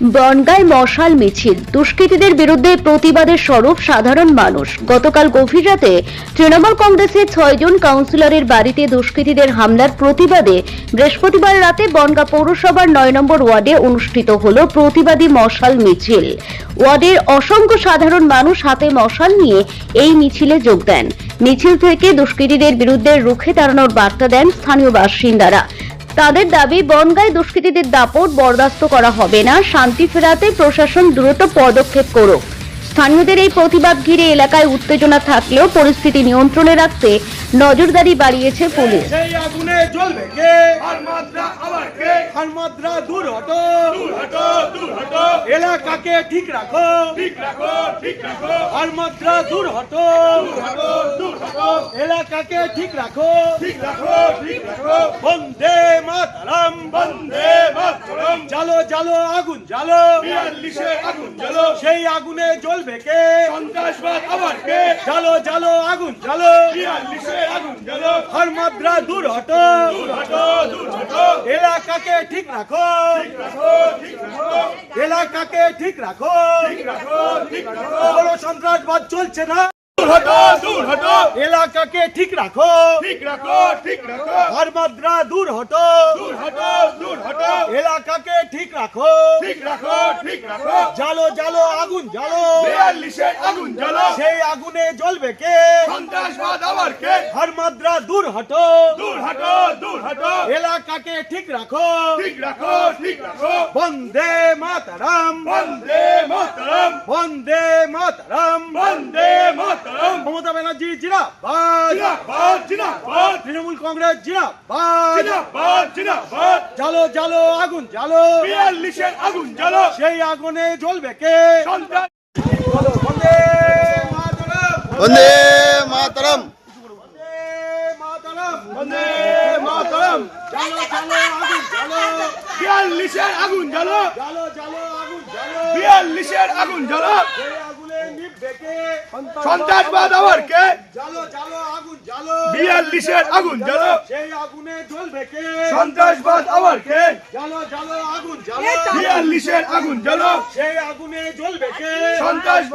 বনগাঁয় মশাল মিছিল। দুষ্কৃতীদের বিরুদ্ধে প্রতিবাদের স্বরূপ সাধারণ মানুষ। গতকাল গভীর রাতে তৃণমূল কংগ্রেসের ছয়জন কাউন্সিলরের বাড়িতে দুষ্কৃতীদের হামলার প্রতিবাদে বৃহস্পতিবার রাতে বনগাঁ পৌরসভার নয় নম্বর ওয়ার্ডে অনুষ্ঠিত হল প্রতিবাদী মশাল মিছিল। ওয়ার্ডের অসংখ্য সাধারণ মানুষ হাতে মশাল নিয়ে এই মিছিলে যোগ দেন। মিছিল থেকে দুষ্কৃতীদের বিরুদ্ধে রুখে দাঁড়ানোর বার্তা দেন স্থানীয় বাসিন্দারা। তাদের দাবি, বনগাঁয় দুষ্কৃতীদের দাপট বরদাস্ত করা হবে না, শান্তি ফেরাতে প্রশাসন দ্রুত পদক্ষেপ করুক। স্থানীয়দের এই প্রতিবাদ ঘিরে এলাকায় উত্তেজনা থাকলেও পরিস্থিতি নিয়ন্ত্রণে রাখতে নজরদারি বাড়িয়েছে পুলিশ। সেই আগুনে জ্বলবে কে? আর মাত্রা আবার কে? আর মাত্রা দূর হটো। দূর হটো দূর হটো। এলাকাকে ঠিক রাখো। ঠিক রাখো ঠিক রাখো। আর মাত্রা দূর হটো। দূর হটো দূর হটো। এলাকাকে ঠিক রাখো। ঠিক রাখো ঠিক রাখো। বন্দে মাতরম বন্দে জালো জালো আগুন। জালো আগুন। জ্বালো। সেই আগুনে জ্বলবে কে? সন্ত্রাসবাদ আবার কে? জালো জালো আগুন জালো আগুন জ্বালো। আর মাত্রা দূর হটো। দূর হটো দূর হটো। এলাকাকে ঠিক রাখো। ঠিক রাখো ঠিক রাখো। এলাকাকে ঠিক রাখো। ঠিক রাখো ঠিক কোনো সন্ত্রাসবাদ চলছে না? দূর হটো দূর হটো। এলাকাকে ঠিক রাখো। ঠিক রাখো ঠিক রাখো। আর মাত্রা দূর হটো। দূর হটো। দূর হটো এলাকাকে ঠিক রাখো। ঠিক রাখো ঠিক রাখো। জালো জালো আগুন বিয়াল্লিশে আগুন জ্বালো। সেই আগুনে জ্বলবে কে? সন্ত্রাসবাদ আবার কে? আর মাত্রা দূর হটো। দূর হটো দূর হটো। এলাকাকে ঠিক রাখো। ঠিক রাখো ঠিক রাখো। বন্দে মাতরম। বন্দে মাতারাম। বন্দে মাতরম। মমতা ব্যানার্জি জিনাবাদ তৃণমূল কংগ্রেস জিনাবাদ জালো জালো আগুন জালো বিয়াল্লিশের আগুন জ্বালো। সেই আগুনে জ্বলবে কে? বন্দে মাতারাম। বন্দে মাতরম। বন্দে মাতরম। জালো জালো আগুন জালো বিয়াল্লিশের আগুন জ্বালো। জালো জালো আগুন জালো বিয়াল্লিশের আগুন জ্বালো। আগুনে নিভবে কে? সন্ত্রাসবাদ আবার কে? বিয়াল্লিশের আগুন জ্বালো। সেই আগুনে জ্বলবে কে? সন্ত্রাসবাদ আবার কে? জালো জালো আগুন জালো বিয়াল্লিশের আগুন জ্বালো। সেই আগুনে জ্বলবে কে? সন্ত্রাসবাদ